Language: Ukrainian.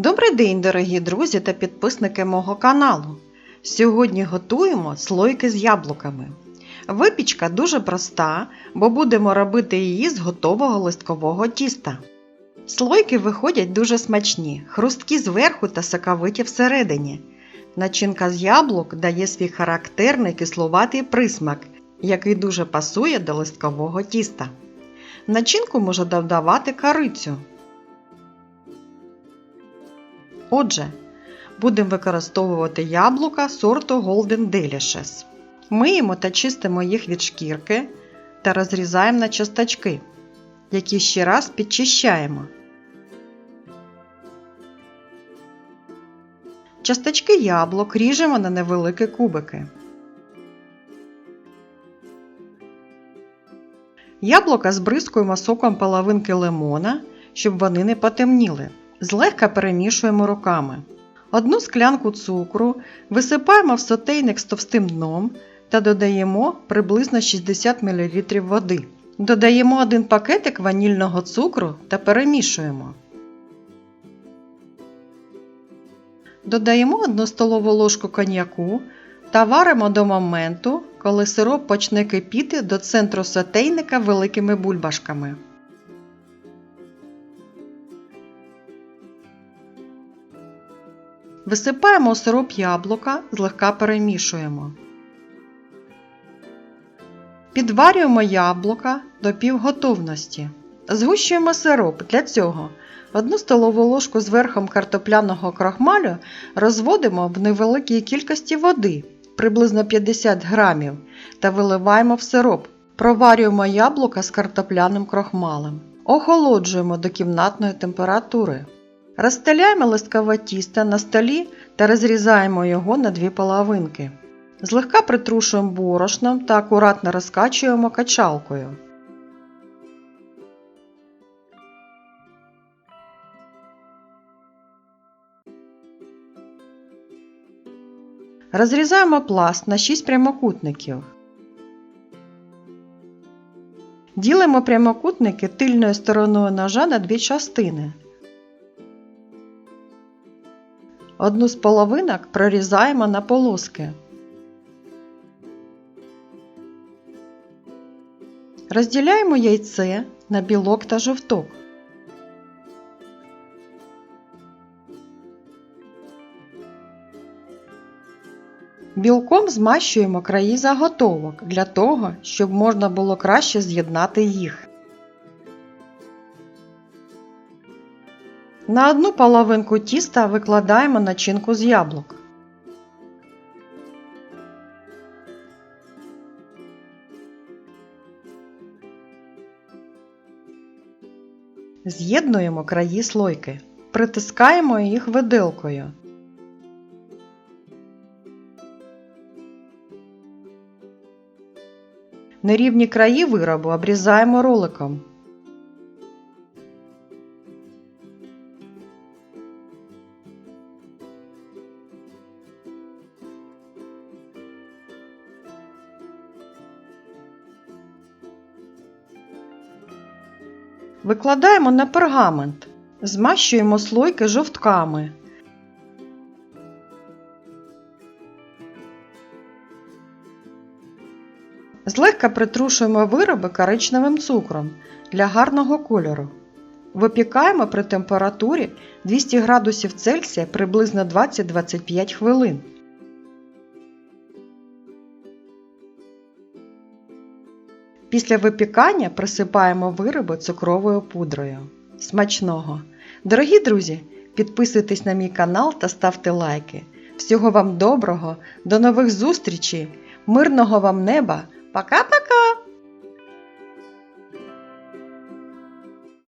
Добрий день, дорогі друзі та підписники мого каналу. Сьогодні готуємо слойки з яблуками. Випічка дуже проста, бо будемо робити її з готового листкового тіста. Слойки виходять дуже смачні, хрусткі зверху та соковиті всередині. Начинка з яблук дає свій характерний кисловатий присмак, який дуже пасує до листкового тіста. Начинку можна додавати корицю. Отже, будемо використовувати яблука сорту Golden Delicious. Миємо та чистимо їх від шкірки та розрізаємо на часточки, які ще раз підчищаємо. Часточки яблук ріжемо на невеликі кубики. Яблука збризкуємо соком половинки лимона, щоб вони не потемніли. Злегка перемішуємо руками. Одну склянку цукру висипаємо в сотейник з товстим дном та додаємо приблизно 60 мл води. Додаємо один пакетик ванільного цукру та перемішуємо. Додаємо 1 столову ложку коньяку та варимо до моменту, коли сироп почне кипіти до центру сотейника великими бульбашками. Висипаємо сироп яблука, злегка перемішуємо. Підварюємо яблука до півготовності. Згущуємо сироп. Для цього 1 столову ложку з верхом картопляного крохмалю розводимо в невеликій кількості води, приблизно 50 грамів, та виливаємо в сироп. Проварюємо яблука з картопляним крохмалем. Охолоджуємо до кімнатної температури. Розстеляємо листкове тісто на столі та розрізаємо його на дві половинки. Злегка притрушуємо борошном та акуратно розкачуємо качалкою. Розрізаємо пласт на 6 прямокутників. Ділимо прямокутники тильною стороною ножа на дві частини. Одну з половинок прорізаємо на полоски. Розділяємо яйце на білок та жовток. Білком змащуємо краї заготовок для того, щоб можна було краще з'єднати їх. На одну половинку тіста викладаємо начинку з яблук. З'єднуємо краї слойки. Притискаємо їх виделкою. Нерівні краї виробу обрізаємо роликом. Викладаємо на пергамент. Змащуємо слойки жовтками. Злегка притрушуємо вироби коричневим цукром для гарного кольору. Випікаємо при температурі 200 градусів Цельсія приблизно 20-25 хвилин. Після випікання присипаємо вироби цукровою пудрою. Смачного! Дорогі друзі, підписуйтесь на мій канал та ставте лайки. Всього вам доброго, до нових зустрічей, мирного вам неба! Пока-пока!